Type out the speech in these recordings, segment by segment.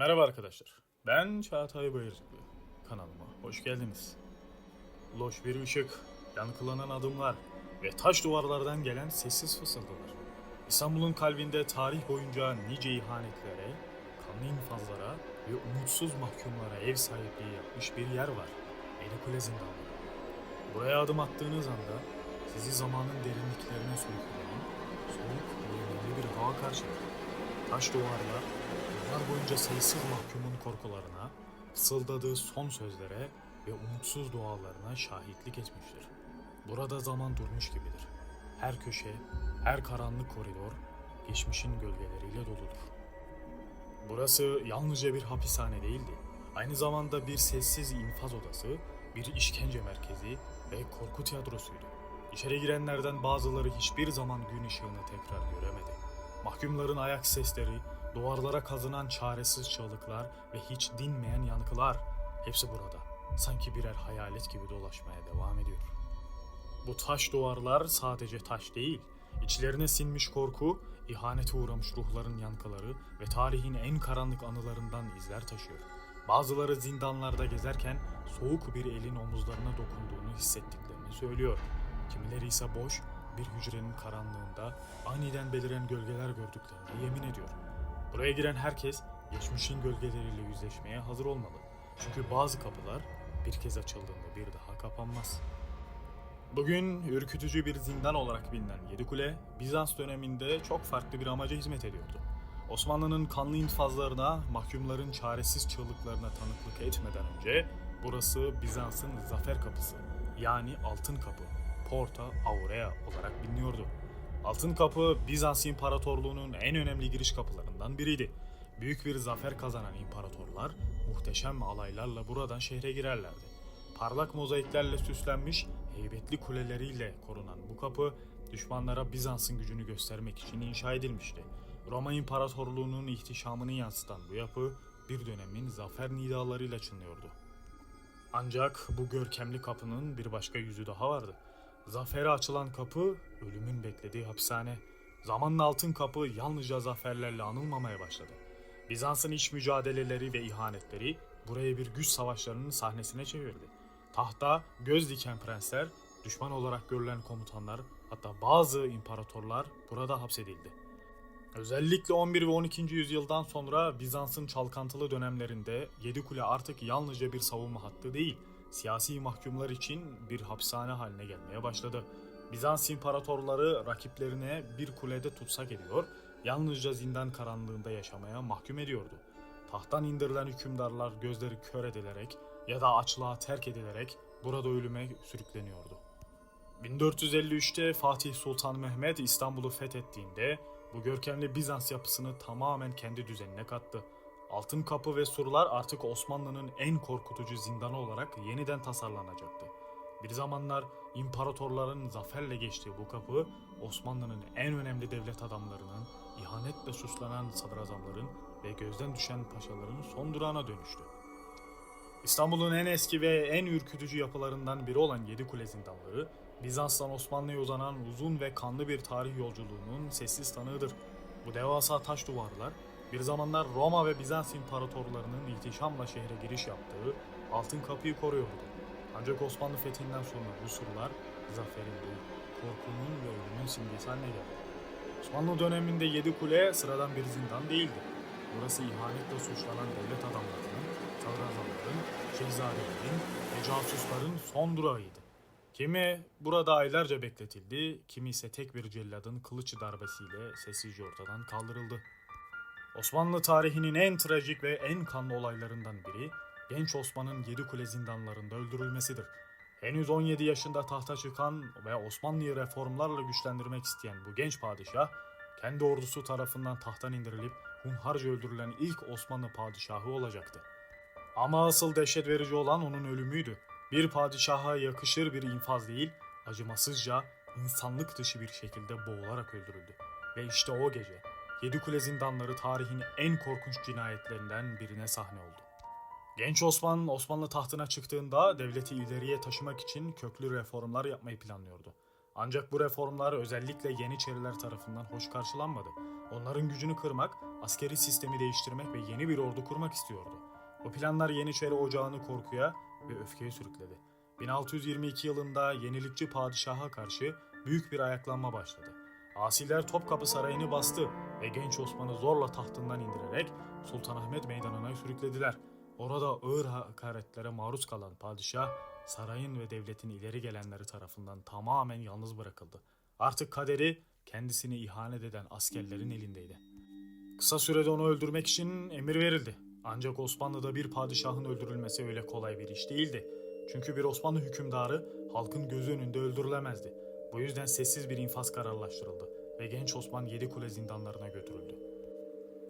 Merhaba arkadaşlar. Ben Çağatay Bayırcıklı. Kanalıma hoş geldiniz. Loş bir ışık, yankılanan adımlar ve taş duvarlardan gelen sessiz fısıltılar. İstanbul'un kalbinde tarih boyunca nice ihanetlere, kanlı infazlara ve umutsuz mahkumlara ev sahipliği yapmış bir yer var. Elikule Zindanları. Buraya adım attığınız anda sizi zamanın derinliklerine sürükleyen soğuk ve bir hava karşılar. Taş duvarlar, yıllar boyunca sayısız mahkumun korkularına, fısıldadığı son sözlere ve umutsuz dualarına şahitlik etmiştir. Burada zaman durmuş gibidir. Her köşe, her karanlık koridor, geçmişin gölgeleriyle doludur. Burası yalnızca bir hapishane değildi. Aynı zamanda bir sessiz infaz odası, bir işkence merkezi ve korku tiyatrosuydu. İçeri girenlerden bazıları hiçbir zaman gün ışığını tekrar göremedi. Mahkumların ayak sesleri, duvarlara kazınan çaresiz çığlıklar ve hiç dinmeyen yankılar hepsi burada. Sanki birer hayalet gibi dolaşmaya devam ediyor. Bu taş duvarlar sadece taş değil, içlerine sinmiş korku, ihanete uğramış ruhların yankıları ve tarihin en karanlık anılarından izler taşıyor. Bazıları zindanlarda gezerken soğuk bir elin omuzlarına dokunduğunu hissettiklerini söylüyor. Kimileri ise boş bir hücrenin karanlığında aniden beliren gölgeler gördüklerine yemin ediyor. Buraya giren herkes geçmişin gölgeleriyle yüzleşmeye hazır olmalı. Çünkü bazı kapılar bir kez açıldığında bir daha kapanmaz. Bugün ürkütücü bir zindan olarak bilinen Yedikule, Bizans döneminde çok farklı bir amaca hizmet ediyordu. Osmanlı'nın kanlı infazlarına, mahkumların çaresiz çığlıklarına tanıklık etmeden önce burası Bizans'ın zafer kapısı yani Altın Kapı, Porta Aurea olarak biliniyordu. Altın Kapı Bizans İmparatorluğu'nun en önemli giriş kapılarından biriydi. Büyük bir zafer kazanan imparatorlar muhteşem alaylarla buradan şehre girerlerdi. Parlak mozaiklerle süslenmiş, heybetli kuleleriyle korunan bu kapı düşmanlara Bizans'ın gücünü göstermek için inşa edilmişti. Roma İmparatorluğu'nun ihtişamını yansıtan bu yapı bir dönemin zafer nidalarıyla çınlıyordu. Ancak bu görkemli kapının bir başka yüzü daha vardı. Zafere açılan kapı, ölümün beklediği hapishane. Zamanla altın kapı yalnızca zaferlerle anılmamaya başladı. Bizans'ın iç mücadeleleri ve ihanetleri burayı bir güç savaşlarının sahnesine çevirdi. Tahta göz diken prensler, düşman olarak görülen komutanlar, hatta bazı imparatorlar burada hapsedildi. Özellikle 11 ve 12. yüzyıldan sonra Bizans'ın çalkantılı dönemlerinde Yedikule artık yalnızca bir savunma hattı değil, siyasi mahkumlar için bir hapishane haline gelmeye başladı. Bizans imparatorları rakiplerine bir kulede tutsak ediyor, yalnızca zindan karanlığında yaşamaya mahkum ediyordu. Tahttan indirilen hükümdarlar gözleri kör edilerek ya da açlığa terk edilerek burada ölüme sürükleniyordu. 1453'te Fatih Sultan Mehmet İstanbul'u fethettiğinde bu görkemli Bizans yapısını tamamen kendi düzenine kattı. Altın kapı ve surlar artık Osmanlı'nın en korkutucu zindanı olarak yeniden tasarlanacaktı. Bir zamanlar imparatorların zaferle geçtiği bu kapı Osmanlı'nın en önemli devlet adamlarının, ihanetle suçlanan sadrazamların ve gözden düşen paşaların son durağına dönüştü. İstanbul'un en eski ve en ürkütücü yapılarından biri olan Yedikule zindanları, Bizans'tan Osmanlı'ya uzanan uzun ve kanlı bir tarih yolculuğunun sessiz tanığıdır. Bu devasa taş duvarlar, bir zamanlar Roma ve Bizans imparatorlarının ihtişamla şehre giriş yaptığı altın kapıyı koruyordu. Ancak Osmanlı fethinden sonra bu surlar zaferin değil, korkunun ve ölümün simgesi haline geldi. Osmanlı döneminde Yedikule sıradan bir zindan değildi. Burası ihanetle suçlanan devlet adamlarının, sadrazamların, şehzadelerin ve casusların son durağıydı. Kimi burada aylarca bekletildi, kimi ise tek bir celladın kılıç darbesiyle sessizce ortadan kaldırıldı. Osmanlı tarihinin en trajik ve en kanlı olaylarından biri, genç Osman'ın Yedikule zindanlarında öldürülmesidir. Henüz 17 yaşında tahta çıkan ve Osmanlı'yı reformlarla güçlendirmek isteyen bu genç padişah, kendi ordusu tarafından tahttan indirilip hunharca öldürülen ilk Osmanlı padişahı olacaktı. Ama asıl dehşet verici olan onun ölümüydü. Bir padişaha yakışır bir infaz değil, acımasızca, insanlık dışı bir şekilde boğularak öldürüldü. Ve işte o gece, Yedikule zindanları tarihin en korkunç cinayetlerinden birine sahne oldu. Genç Osman, Osmanlı tahtına çıktığında devleti ileriye taşımak için köklü reformlar yapmayı planlıyordu. Ancak bu reformlar özellikle Yeniçeriler tarafından hoş karşılanmadı. Onların gücünü kırmak, askeri sistemi değiştirmek ve yeni bir ordu kurmak istiyordu. Bu planlar Yeniçeri Ocağı'nı korkuya ve öfkeye sürükledi. 1622 yılında yenilikçi padişaha karşı büyük bir ayaklanma başladı. Asiler Topkapı Sarayı'nı bastı ve genç Osman'ı zorla tahtından indirerek Sultanahmet Meydanı'na sürüklediler. Orada ağır hakaretlere maruz kalan padişah, sarayın ve devletin ileri gelenleri tarafından tamamen yalnız bırakıldı. Artık kaderi kendisini ihanet eden askerlerin elindeydi. Kısa sürede onu öldürmek için emir verildi. Ancak Osmanlı'da bir padişahın öldürülmesi öyle kolay bir iş değildi. Çünkü bir Osmanlı hükümdarı halkın gözü önünde öldürülemezdi. Bu yüzden sessiz bir infaz kararlaştırıldı ve genç Osman Yedikule zindanlarına götürüldü.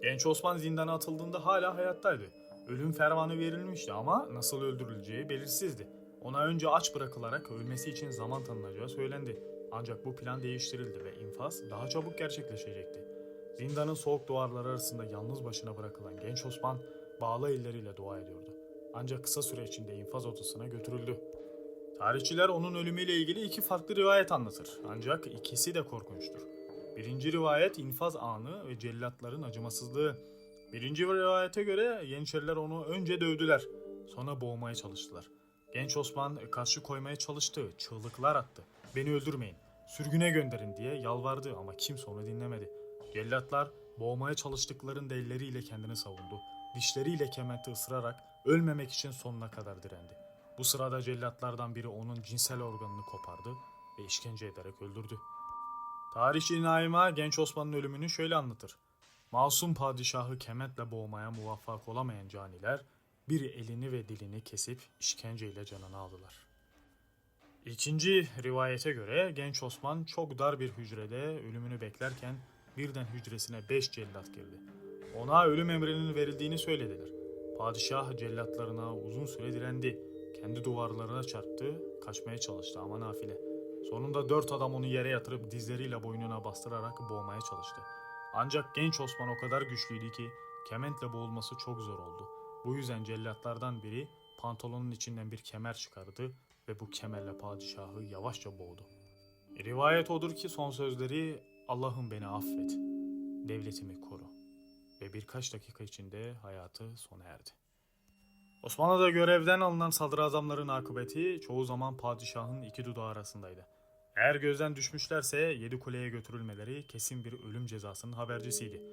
Genç Osman zindana atıldığında hala hayattaydı. Ölüm fermanı verilmişti ama nasıl öldürüleceği belirsizdi. Ona önce aç bırakılarak ölmesi için zaman tanınacağı söylendi. Ancak bu plan değiştirildi ve infaz daha çabuk gerçekleşecekti. Zindanın soğuk duvarları arasında yalnız başına bırakılan genç Osman bağlı elleriyle dua ediyordu. Ancak kısa süre içinde infaz odasına götürüldü. Tarihçiler onun ölümüyle ilgili iki farklı rivayet anlatır. Ancak ikisi de korkunçtur. Birinci rivayet infaz anı ve cellatların acımasızlığı. Birinci rivayete göre Yeniçeriler onu önce dövdüler, sonra boğmaya çalıştılar. Genç Osman karşı koymaya çalıştı, çığlıklar attı. Beni öldürmeyin, sürgüne gönderin diye yalvardı ama kimse onu dinlemedi. Cellatlar boğmaya çalıştıklarında elleriyle kendini savundu. Dişleriyle kementi ısırarak ölmemek için sonuna kadar direndi. Bu sırada cellatlardan biri onun cinsel organını kopardı ve işkence ederek öldürdü. Tarihçi Naima genç Osman'ın ölümünü şöyle anlatır. Masum padişahı kementle boğmaya muvaffak olamayan caniler bir elini ve dilini kesip işkenceyle canını aldılar. İkinci rivayete göre genç Osman çok dar bir hücrede ölümünü beklerken birden hücresine beş cellat girdi. Ona ölüm emrinin verildiğini söylediler. Padişah cellatlarına uzun süre direndi. Kendi duvarlarına çarptı, kaçmaya çalıştı ama nafile. Sonunda dört adam onu yere yatırıp dizleriyle boynuna bastırarak boğmaya çalıştı. Ancak genç Osman o kadar güçlüydü ki kementle boğulması çok zor oldu. Bu yüzden cellatlardan biri pantolonun içinden bir kemer çıkardı ve bu kemerle padişahı yavaşça boğdu. Rivayet odur ki son sözleri Allah'ım beni affet, devletimi koru ve birkaç dakika içinde hayatı sona erdi. Osmanlı'da görevden alınan sadrazamların akıbeti çoğu zaman padişahın iki dudağı arasındaydı. Eğer gözden düşmüşlerse yedi kuleye götürülmeleri kesin bir ölüm cezasının habercisiydi.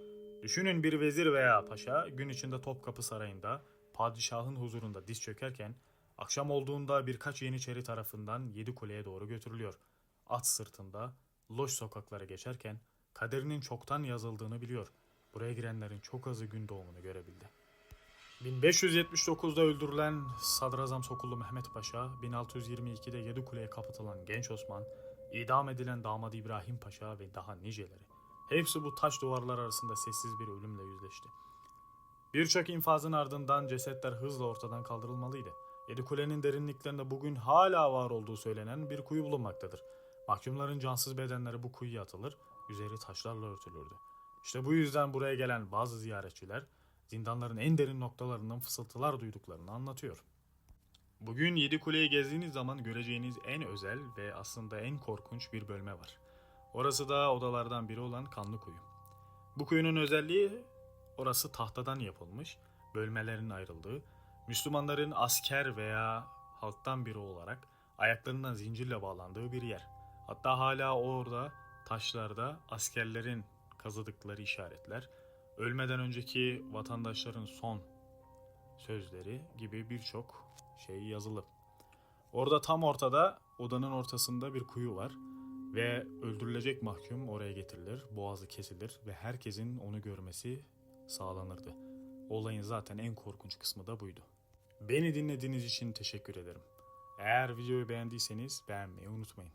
Düşünün bir vezir veya paşa gün içinde Topkapı Sarayı'nda padişahın huzurunda diz çökerken akşam olduğunda birkaç yeniçeri tarafından yedi kuleye doğru götürülüyor. At sırtında loş sokaklara geçerken kaderinin çoktan yazıldığını biliyor. Buraya girenlerin çok azı gün doğumunu görebildi. 1579'da öldürülen Sadrazam Sokullu Mehmet Paşa, 1622'de Yedikule'ye kapatılan Genç Osman, idam edilen Damat İbrahim Paşa ve daha niceleri. Hepsi bu taş duvarlar arasında sessiz bir ölümle yüzleşti. Birçok infazın ardından cesetler hızla ortadan kaldırılmalıydı. Yedikule'nin derinliklerinde bugün hala var olduğu söylenen bir kuyu bulunmaktadır. Mahkumların cansız bedenleri bu kuyuya atılır, üzeri taşlarla örtülürdü. İşte bu yüzden buraya gelen bazı ziyaretçiler zindanların en derin noktalarından fısıltılar duyduklarını anlatıyor. Bugün Yedi Kule'yi gezdiğiniz zaman göreceğiniz en özel ve aslında en korkunç bir bölme var. Orası da odalardan biri olan Kanlı Kuyu. Bu kuyunun özelliği orası tahtadan yapılmış, bölmelerin ayrıldığı, Müslümanların asker veya halktan biri olarak ayaklarından zincirle bağlandığı bir yer. Hatta hala orada taşlarda askerlerin kazıdıkları işaretler, ölmeden önceki vatandaşların son sözleri gibi birçok şey yazılı. Orada tam ortada odanın ortasında bir kuyu var ve öldürülecek mahkum oraya getirilir, boğazı kesilir ve herkesin onu görmesi sağlanırdı. Olayın zaten en korkunç kısmı da buydu. Beni dinlediğiniz için teşekkür ederim. Eğer videoyu beğendiyseniz beğenmeyi unutmayın.